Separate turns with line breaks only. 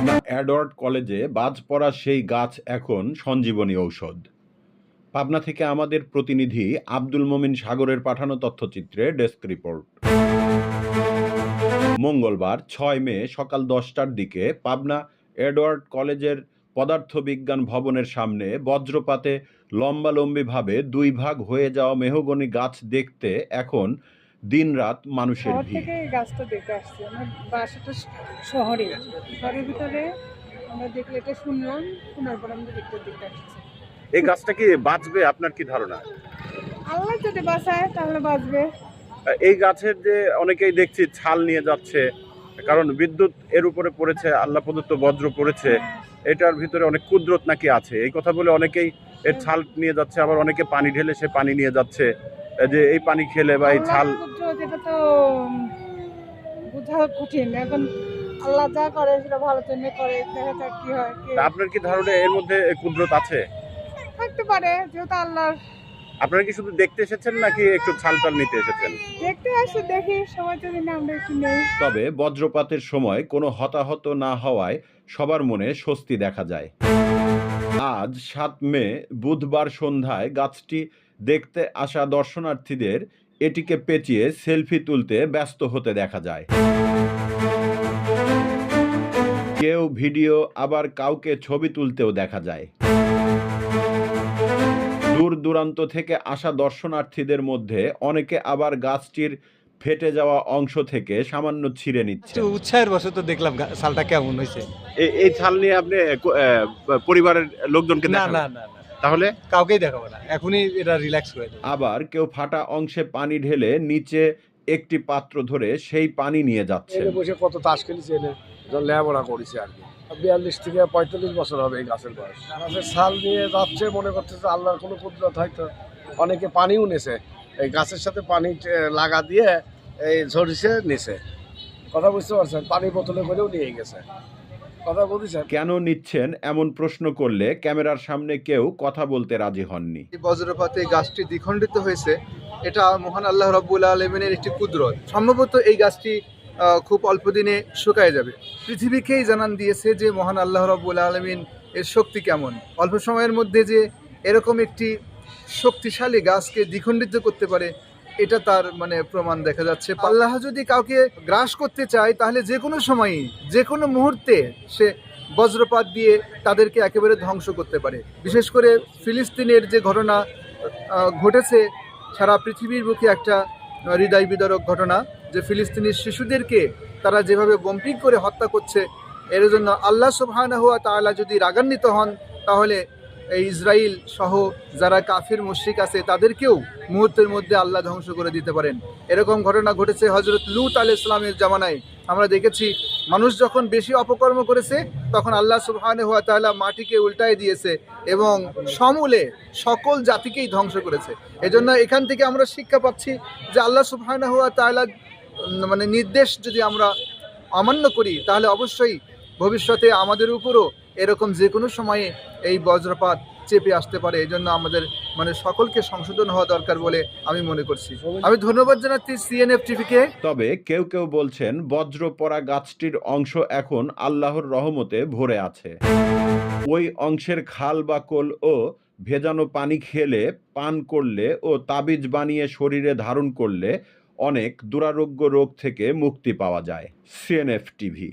Pabna Edward কলেজে বাজ পড়া সেই গাছ এখন সঞ্জীবনী ঔষধ। পাবনা থেকে আমাদের প্রতিনিধি আব্দুল মমিন সাগরের পাঠানো তথ্যচিত্রে ডেস্ক রিপোর্ট। মঙ্গলবার, ছয় মে, সকাল দশটার দিকে পাবনা এডওয়ার্ড কলেজের পদার্থবিজ্ঞান ভবনের সামনে বজ্রপাতে লম্বালম্বিভাবে দুই ভাগ হয়ে যাওয়া মেহগনি গাছ দেখতে এখন দিনরাত মানুষের ভিড়।
থেকে এই গাছটা দেখে আসছি। আমার বাসাটা শহরে। শহরের ভিতরে আমরা দেখলে এটা শুনলাম শোনার পর আমরা দেখতে দেখতে আসছি।
এই গাছটা কি বাঁচবে? আপনার কি ধারণা?
আল্লাহ যদি বাঁচায় তাহলে বাঁচবে।
এই গাছের যে অনেকেই দেখছি ছাল নিয়ে যাচ্ছে কারণ বিদ্যুৎ এর উপরে পড়েছে আল্লাহ প্রদত্ত বজ্র পড়েছে এটার ভিতরে অনেক কুদরত নাকি আছে? এই কথা বলে অনেকেই এর ছাল নিয়ে যাচ্ছে আবার অনেকে পানি ঢেলে সে পানি নিয়ে যাচ্ছে। যে এই পানি খেলে বা এই ছাল
আল্লাহর তো বোঝা কঠিন। এখন আল্লাহ যা করে সেটা ভালো জন্য করে দেখা যাক কি হয়
তা আপনার কি ধারণা এর মধ্যে কুদরত আছে?
থাকতে পারে যেহেতু আল্লাহর
আপনারা কি শুধু দেখতে এসেছেন নাকি একটু ছাল টাল নিতে এসেছেন?
দেখতে আসি দেখি সময় যদি না আমরা একটু নেই।
তবে বজ্রপাতের সময় কোনো হতাহত না হওয়ায় সবার মনে স্বস্তি দেখা যায়। আজ সাত মে বুধবার সন্ধ্যায় গাছটি দেখতে আসা দর্শনার্থীদের এটিকে পেঁচিয়ে সেলফি তুলতে ব্যস্ত হতে দেখা যায়। কেউ ভিডিও আবার কাউকে ছবি তুলতেও দেখা যায়। দূর দূরান্ত থেকে আসা দর্শনার্থীদের মধ্যে অনেকে আবার গাছটির ফেটে যাওয়া অংশ থেকে সামান্য ছিঁড়ে নিচ্ছে
উৎসাহের বশত দেখলাম গা- সালটা কেমন হয়েছে।
এই ছাল নিয়ে আপনি পরিবারের লোকজনকে
না না না।
তাহলে?
কাউকেই দেখাবো না। এখনই এটা রিল্যাক্স করে দেবো।
আবার কেউ ফাটা অংশে পানি ঢেলে নিচে একটি পাত্র ধরে সেই পানি নিয়ে যাচ্ছে
এনে বসে কত তাস খেলেছে এনে? যখন লেখাপড়া করেছে আর কি। বিয়াল্লিশ থেকে পঁয়তাল্লিশ বছর হবে এই গাছের বয়স। গাছের ছাল নিয়ে যাচ্ছে মনে করতেছে আল্লাহর কোনো কুদরত হয়তো অনেকে পানিও নেছে। এই গাছের সাথে পানি লাগা দিয়ে এই ঝরিছে নিছে। কথা বুঝতে পারছেন? পানি বোতলে করেও নিয়ে গেছে। কথা বুঝেছেন
কেন নিচ্ছেন এমন প্রশ্ন করলে ক্যামেরার সামনে কেউ কথা বলতে রাজি হননি?
এই বজ্রপাতে গাছটি দ্বিখণ্ডিত হয়েছে। এটা মহান আল্লাহ রব্বুল আলমিনের একটি কুদরত। সম্ভবত এই গাছটি খুব অল্প দিনে শুকায় যাবে। পৃথিবীকেই জানান দিয়েছে যে মহান আল্লাহ রব্বুল আলমিন এর শক্তি কেমন। অল্প সময়ের মধ্যে যে এরকম একটি শক্তিশালী গাছকে দ্বিখণ্ডিত করতে পারে এটা তার মানে প্রমাণ দেখা যাচ্ছে। আল্লাহ যদি কাউকে গ্রাস করতে চায়, তাহলে যে কোনো সময়ই যে কোনো মুহূর্তে সে বজ্রপাত দিয়ে তাদেরকে একেবারে ধ্বংস করতে পারে। বিশেষ করে ফিলিস্তিনের যে ঘটনা ঘটেছে, সারা পৃথিবীর বুকে একটা হৃদয় বিদারক ঘটনা, যে ফিলিস্তিনের শিশুদেরকে তারা যেভাবে বম্পিং করে হত্যা করছে, এর জন্য আল্লাহ সুবহানাহু ওয়া তাআলা যদি রাগান্বিত হন, তাহলে ইসরায়েল সহ যারা কাফির মুশরিক আছে তাদেরকেও মুহূর্তের মধ্যে আল্লাহ ধ্বংস করে দিতে পারেন। এরকম ঘটনা ঘটেছে হজরত লুত আল ইসলামের জামানায়। আমরা দেখেছি মানুষ যখন বেশি অপকর্ম করেছে তখন আল্লাহ সুবহানে হুয়া তাআলা মাটিকে উল্টায় দিয়েছে এবং সমূলে সকল জাতিকেই ধ্বংস করেছে। এজন্য এখান থেকে আমরা শিক্ষা পাচ্ছি যে আল্লাহ সুবহানে হুয়া উম, মানে নির্দেশ যদি আমরা অমান্য করি তাহলে অবশ্যই ভবিষ্যতে আমাদের উপরও এরকম যে কোনো সময়ে এই বজ্রপাত চেপে আসতে পারে, এই জন্য আমাদের মানে সকলকে সংশোধন হওয়া দরকার বলে আমি মনে করছি। আমি ধন্যবাদ জানাচ্ছি সিএনএফ টিভিকে
তবে কেউ কেউ বলছেন বজ্র পড়া গাছটির অংশ এখন আল্লাহর রহমতে ভরে আছে। ওই অংশের খাল বা কোল ও ভেজানো পানি খেলে, পান করলে ও তাবিজ বানিয়ে শরীরে ধারণ করলে অনেক দুরারোগ্য রোগ থেকে মুক্তি পাওয়া যায়। CNF TV